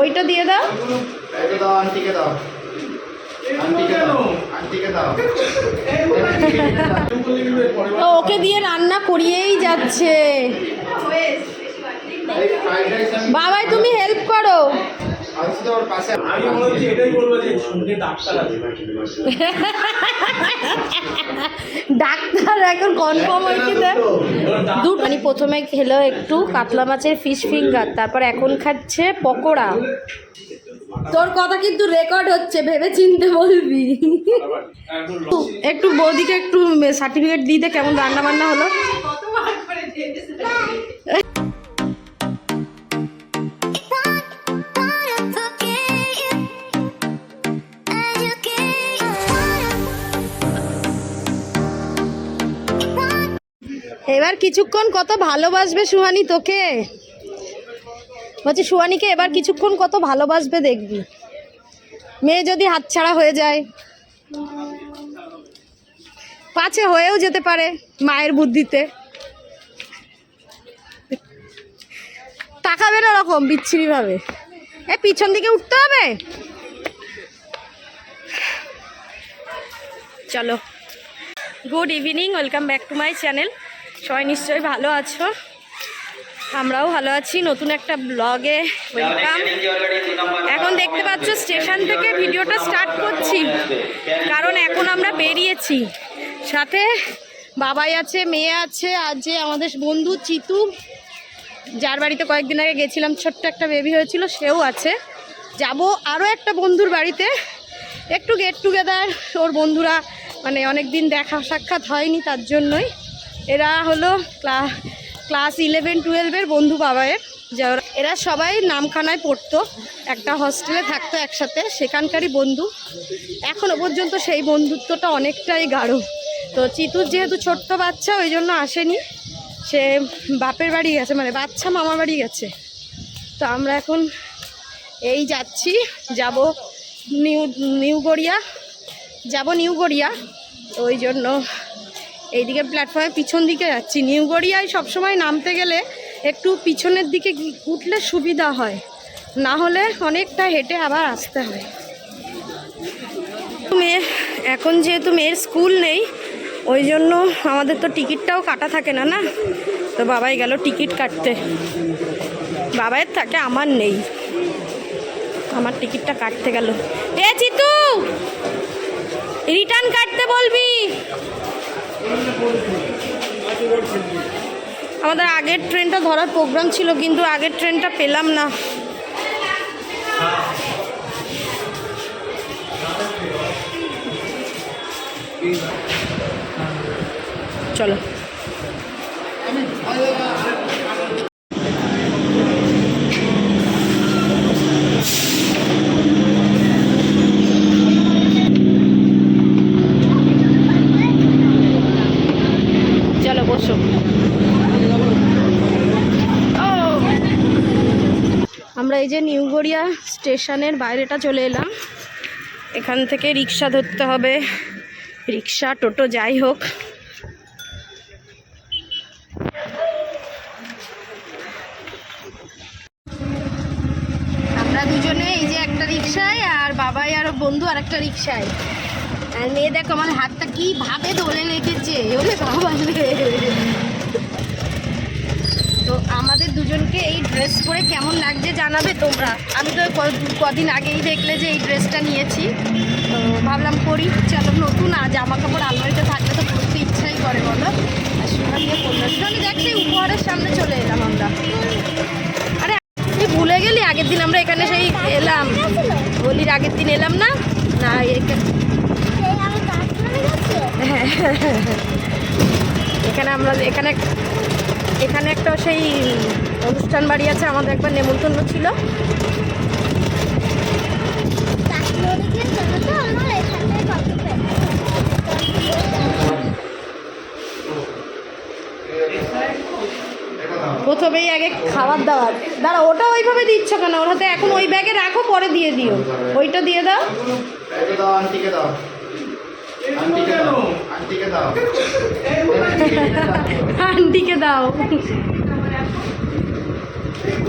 ওইটা দিয়ে দাও। তো দাও আন্টিকে দাও। ওকে দিয়ে রান্না করিয়েই যাচ্ছে। বাবাই তুমি হেল্প করো। আমি তো ওর পাশে আমি মনে হচ্ছে এটাই বলব যে সঙ্গে ডাক্তার আছে। ডাক্তার এখন কনফার্ম হয়েছে দুধ মানে প্রথমে খেলো একটু কাতলা মাছের ফিশ ফিঙ্গার তারপর এখন খাচ্ছে পকোড়া। তোর কথা কিন্তু রেকর্ড হচ্ছে ভেবে চিনতে বলবি। একটু বৌদিকে একটু সার্টিফিকেট দিয়ে দে কেমন রান্না বান্না হলো? এবার কিছুক্ষণ কত ভালোবাসবে সুহানি তোকে? বলছি, সুহানিকে এবার কিছুক্ষণ কত ভালোবাসবে দেখবি। মেয়ে যদি হাতছাড়া হয়ে যায়, পাছে হয়েও যেতে পারে মায়ের বুদ্ধিতে। তাকাবে না রকম বিচ্ছিরিভাবে। এ, পিছন দিকে উঠতে হবে? চলো। Good evening, welcome back to my channel. সবাই নিশ্চয়ই ভালো আছো? আমরাও ভালো আছি। নতুন একটা ব্লগে ওয়েলকাম। এখন দেখতে পাচ্ছ স্টেশন থেকে ভিডিওটা স্টার্ট করছি, কারণ এখন আমরা বেরিয়েছি। সাথে বাবাই আছে, মেয়ে আছে, আর যে আমাদের বন্ধু চিতু, যার বাড়িতে কয়েকদিন আগে গেছিলাম, ছোট্ট একটা বেবি হয়েছিল, সেও আছে। যাব আরও একটা বন্ধুর বাড়িতে। একটু গেট টুগেদার ওর বন্ধুরা মানে অনেক দিন দেখা সাক্ষাৎ হয়নি তার জন্যই। এরা হলো ক্লাস ইলেভেন, টুয়েলভের বন্ধু বাবায়ের যা ওরা- এরা সবাই নামখানায় পড়তো, একটা হস্টেলে থাকতো একসাথে, সেখানকারই বন্ধু। এখনও পর্যন্ত সেই বন্ধুত্বটা অনেকটাই গাঢ়। তো চিতুর যেহেতু ছোট্ট বাচ্চা, ওই জন্য আসেনি। সে বাপের বাড়ি গেছে মানে বাচ্চা মামার বাড়ি গেছে। তো আমরা এখন এই যাচ্ছি, যাব নিউ নিউ গড়িয়া, যাব নিউ গড়িয়া। ওই জন্য এইদিকে প্ল্যাটফর্মে পিছন দিকে যাচ্ছি। নিউ গড়িয়ায় সবসময় নামতে গেলে একটু পিছনের দিকে উঠলে সুবিধা হয়। না হলে অনেকটা হেঁটে আবার আসতে হয়। মেয়ে, এখন যেহেতু মেয়ের স্কুল নেই, ওই জন্য আমাদের তো টিকিটটাও কাটা থাকে না না? তো বাবাই গেল টিকিট কাটতে। বাবাইয়ের থাকে, আমার নেই। আমার টিকিটটা কাটতে গেল। এ, চিতু! রিটার্ন কাটতে বলবি! আমাদের আগের ট্রেনটা ধরার প্রোগ্রাম ছিল কিন্তু আগের ট্রেনটা পেলাম না। চলো। গড়িয়া স্টেশনের বাইরেটা চলে এলাম। এখান থেকে রিক্সা ধরতে হবে। রিক্সা, টোটো, যাই হোক। আমরা দুজনে এই যে একটা রিক্সায় আর বাবাই আর বন্ধু আর একটা রিক্সায়। আর মেয়ে দেখো আমার হাতটা কি ভাবে দোলে লেগেছে। ওরে বাবা দুজনকে এই ড্রেস পরে কেমন লাগছে জানাবে তোমরা? আমি তো কদিন আগেই দেখলে যে এই ড্রেসটা নিয়েছি। তো ভাবলাম করি চলো নতুন, আর জামা কাপড় আলমারিতে থাকলে তো পরতে ইচ্ছাই করে, বলো? আর সোনা দিয়ে পড়ল। সোনালি দেখ উপহারের সামনে চলে এলাম আমরা। আরে তুই ভুলে গেলি, আগের দিন আমরা এখানে সেই এলাম। হোলির আগের দিন এলাম না? না এখানে এখানে আমরা, এখানে এখানে একটা সেই অনুষ্ঠান বাড়ি আছে, আমাদের একবার নেমন্তন্ন ছিল। প্রথমেই আগে খাবার দাবার। দাঁড়া, ওটা ওইভাবে দিচ্ছ কেন? ওটাতে এখন ওই ব্যাগে রাখো, পরে দিয়ে দিও। ওইটা দিয়ে দাও। দাও। আন্টিকে দাও। আন্টিকে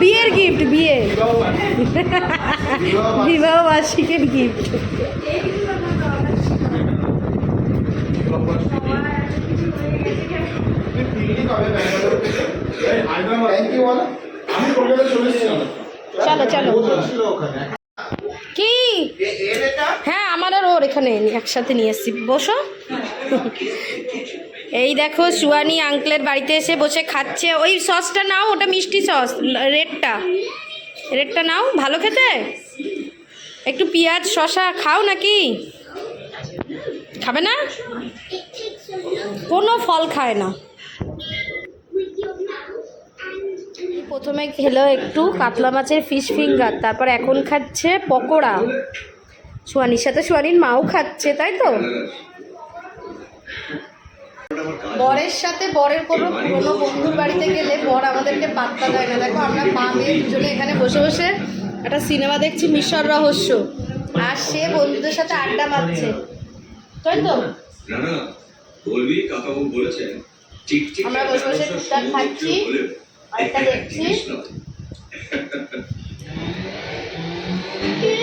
বিয়ের গিফট বিয়ে বিবাহ বার্ষিকের গিফট চলে চলো, কি? হ্যাঁ আমার আর ওর এখানে একসাথে নিয়ে এসছি। বসো। এই দেখো সুয়ানি আঙ্কেলের বাড়িতে এসে বসে খাচ্ছে। ওই সসটা নাও, ওটা মিষ্টি সস রেডটা রেডটা নাও, ভালো খেতে? একটু পেঁয়াজ শশা খাও নাকি? খাবে না? কোনো ফল খায় না। প্রথমে খেলো একটু কাতলা মাছের ফিশ ফিঙ্গার তারপর এখন খাচ্ছে পকোড়া। সোয়ানির সাথে সোয়ানির মাও খাচ্ছে, তাই তো? বরের সাথে বরের কোনো পুরনো বন্ধুর বাড়িতে গেলে বর আমাদেরকে পাত্তা দেয় না। দেখো আমরা মা মেয়ে দুজনে এখানে বসে বসে একটা সিনেমা দেখছি মিশর রহস্য। আর সে বন্ধুদের সাথে আড্ডা মারছে। তাই তো? না না বলবি কাকাবু বলেছেন ঠিক ঠিক আমরা বসে বসে টুকটাক খাচ্ছি দেখছি।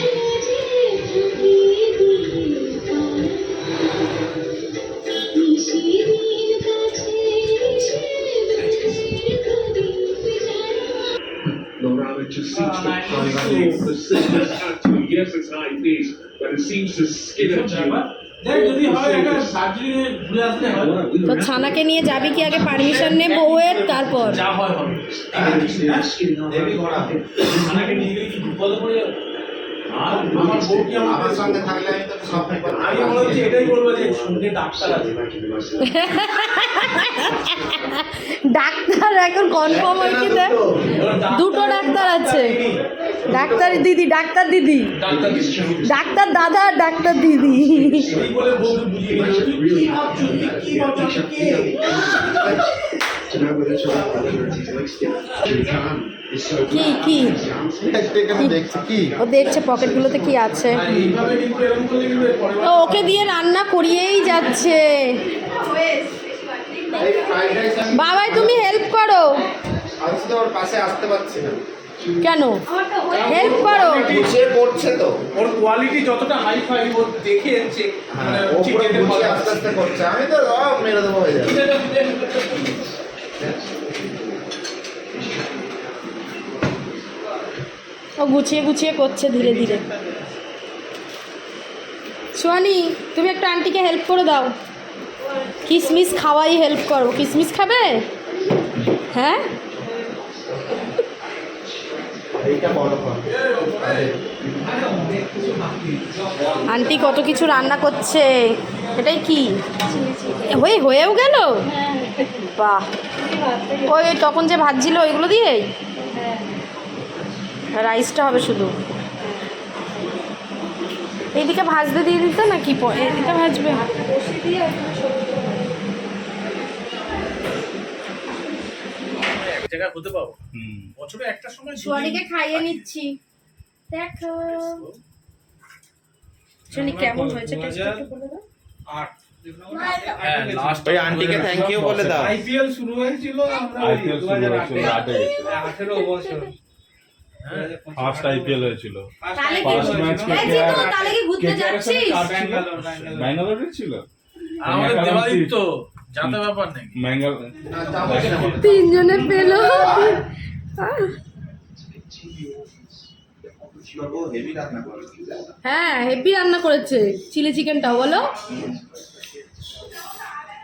it's that days, but it seems to skin at you. তো ছানাকে নিয়ে যাবি কি আগে? পারমিশন নে বউয়ের তারপর। যা হয় হবে। নিয়ে গেলে কি বিপদ পড়ে যাবে? আমার বউ আমার আমার সঙ্গে থাকলে আমি তো সব আমি মনে হচ্ছে এটাই বলব যে সঙ্গে ডাক্তার আছে। ডাক্তার এখন কনফার্ম হয়েছে? দুটো ডাক্তার আছে। ডাক্তার দিদি ডাক্তার দিদি। ডাক্তার ডাক্তার দাদা আর ডাক্তার দিদি। কি কি? ও দেখছে পকেটগুলোতে কি আছে। ওকে দিয়ে রান্না করিয়েই যাচ্ছে। বাবাই তুমি হেল্প করো। আমি তো ওর পাশে আসতে পারছি না। কেন? হেল্প করো। গুছিয়ে পড়ছে তো। ওর কোয়ালিটি যতটা হাই ফাই ও দেখে এসছে মানে হ্যাঁ, পারে আস্তে আস্তে করছে। আমি তো মেরে দেবো হয়ে যাবে। ও গুছিয়ে গুছিয়ে করছে ধীরে ধীরে। সোয়ানি তুমি একটা আন্টিকে হেল্প করে দাও। কিসমিস খাওয়াই হেল্প করো। কিসমিস খাবে? হ্যাঁ? এইটা বড় কর আন্টি কত কিছু রান্না করছে? এটাই কি? হয়ে হয়েও গেল? বাহ। ওই ওই তখন যে ভাজছিল ওইগুলো দিয়েই? রাইসটা হবে শুধু। এইদিকে ভাজতে দিয়ে দিত না কি প- এদিকে ভাজবে? হতে পাবো। বছরে একটা সময় সোয়ানিকে খাইয়ে নিচ্ছি। দেখো। কেমন হয়েছে আট। হ্যাঁ ওই আন্টিকে থ্যাংক ইউ বলে দাও। আইপিএল শুরু হয়েছিল আমরা বছর। ফার্স্ট আইপিএল হয়েছিল। তাহলে কি ব্যাঙ্গালোরে ছিল। আমাদের দেবাদিত্য যাতে ব্যাপার নেই। ম্যাঙ্গাল তিনজনে পেল। হেভি রান্না করে হ্যাঁ হেভি রান্না করেছে। চিলি চিকেনটা বলো।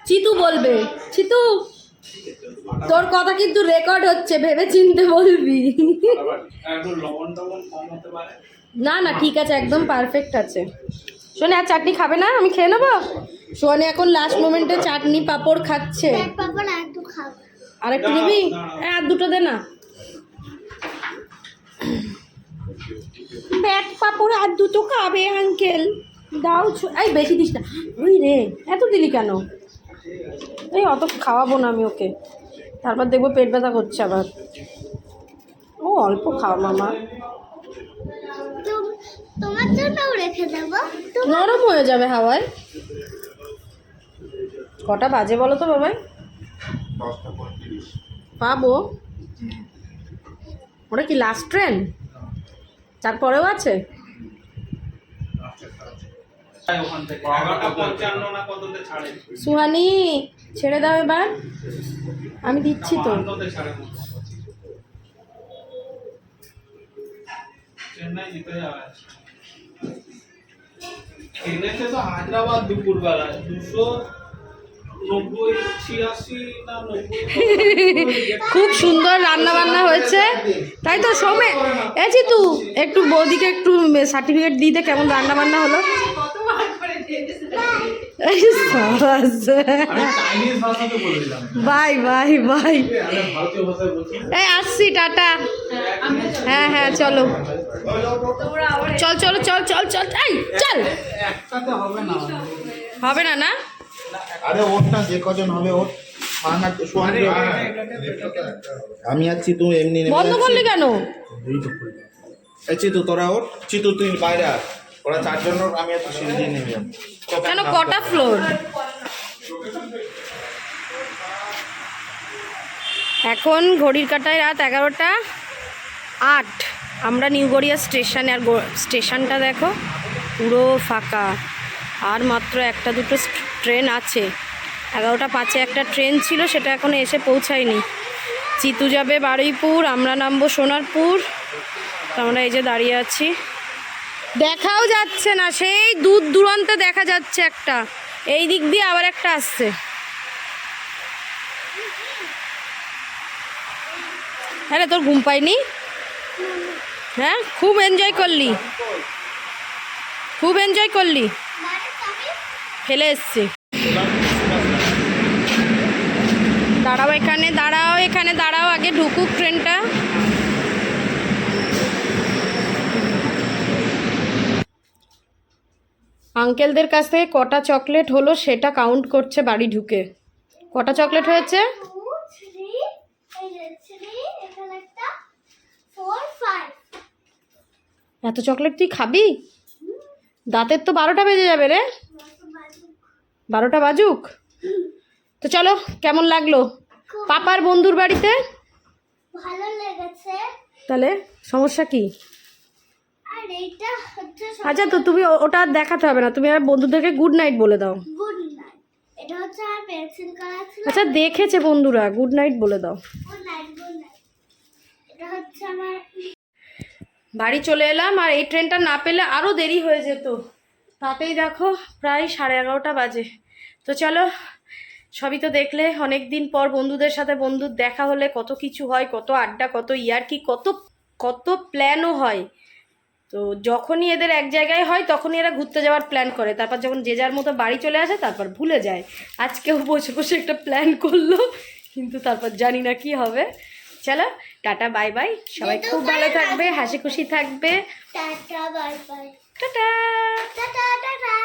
চিতু বলবে। চিতু! তোর কথা কিন্তু রেকর্ড হচ্ছে ভেবে চিনতে বলবি। না না ঠিক আছে একদম পারফেক্ট আছে। শোনে আর চাটনি খাবে না? আমি খেয়ে নেব? শোনে এখন লাস্ট মোমেন্টে চাটনি পাঁপড় খাচ্ছে। একটু আর একটু নিবি হ্যাঁ আর দুটো দে না। ব্যাট পাঁপড় আর দুটো খাবে আঙ্কেল দাও এই বেশি দিস না। ওই রে এত দিলি কেন? এই অত খাওয়াবো না আমি ওকে। তারপর দেখব পেট ব্যথা করছে আবার। ও অল্প খাও মামা। তোমার জন্যও রেখে দেবো। নরম হয়ে যাবে হাওয়ায়। কটা বাজে বলো তো বাবাই? পাবো। ওটা কি লাস্ট ট্রেন তারপরেও আছে ওখান থেকে এগারোটা পঞ্চান্ন না কততে ছাড়ে সুহানি ছেড়ে দাও এবার। আমি দিচ্ছি তো। ট্রেনেতে হায়দ্রাবাদ দুশো খুব সুন্দর রান্না বান্না হয়েছে। তাই তো সময় এছি তু একটু বৌদিকে একটু সার্টিফিকেট দিতে কেমন রান্না বান্না হলো এই সাবাস। আমি চাইনিজ ভাষাতে বলে দিলাম বাই বাই বাই। এই আসছি টাটা। হ্যাঁ হ্যাঁ চলো। চল চল চল চল চল এই চল। হবে না না? আরে না যে কজন হবে সোয়ান আমি আর চিতু এমনি বন্ধ। করলি কেন? এই চিতু তোরা ওঠ। চিতু তুই বাইরে আস ওরা চারজন ওঠ, আমি তুই সিঁড়ি দিয়ে নেমে যাব। কেন কটা ফ্লোর এখন ঘড়ির কাটায় রাত এগারোটা আট। আমরা নিউ গড়িয়া স্টেশনে আর গো- স্টেশনটা দেখো পুরো ফাঁকা। আর মাত্র একটা দুটো ট্রেন আছে। এগারোটা পাঁচে একটা ট্রেন ছিল সেটা এখনও এসে পৌঁছায়নি। চিতু যাবে বারুইপুর আমরা নামবো সোনারপুর। তো আমরা এই যে দাঁড়িয়ে আছি। দেখাও যাচ্ছে না, সেই দূর দূরান্তে দেখা যাচ্ছে একটা। এই দিক দিয়ে আবার একটা আসছে। হ্যাঁ তোর ঘুম পাইনি হ্যাঁ খুব এনজয় করলি। খুব এনজয় করলি। ফেলে এসছি। দাঁড়াও এখানে দাঁড়াও এখানে, দাঁড়াও আগে ঢুকুক ট্রেনটা আঙ্কেলদের কাছ থেকে কটা চকলেট হলো সেটা কাউন্ট করছে বাড়ি ঢুকে। কটা চকলেট হয়েছে? এত চকলেট তুই খাবি? দাঁতের তো বারোটা বেজে যাবে রে। বারোটা বাজুক। তো চলো কেমন লাগল? পাপার বন্ধুর বাড়িতে? ভালো লেগেছে। তাহলে সমস্যা কি? আচ্ছা তো তুমি ওটা দেখাতে হবে না। তুমি আর বন্ধুদেরকে গুড নাইট বলে দাও। গুড নাইট এটা হচ্ছে আমার পেন্সিল কালার ছিল। আচ্ছা দেখেছে বন্ধুরা। গুড নাইট বলে দাও। গুড নাইট গুড নাইট এটা হচ্ছে আমার বাড়ি চলে এলাম আর এই ট্রেনটা না পেলে আরও দেরি হয়ে যেত। তাতেই দেখো প্রায় সাড়ে এগারোটা বাজে। তো চলো সবই তো দেখলে অনেক দিন পর বন্ধুদের সাথে বন্ধুর দেখা হলে কত কিছু হয় কত আড্ডা কত ইয়ার্কি কত কত প্ল্যানও হয়। তো যখনই এদের এক জায়গায় হয় তখনই এরা ঘুরতে যাওয়ার প্ল্যান করে। তারপর যখন যে যার মতো বাড়ি চলে আসে তারপর ভুলে যায়। আজকেও বসে বসে একটা প্ল্যান করল কিন্তু তারপর জানি না কি হবে। চলো টাটা বাই বাই সবাই খুব ভালো থাকবে হাসি খুশি থাকবে। টাটা! Tata tata.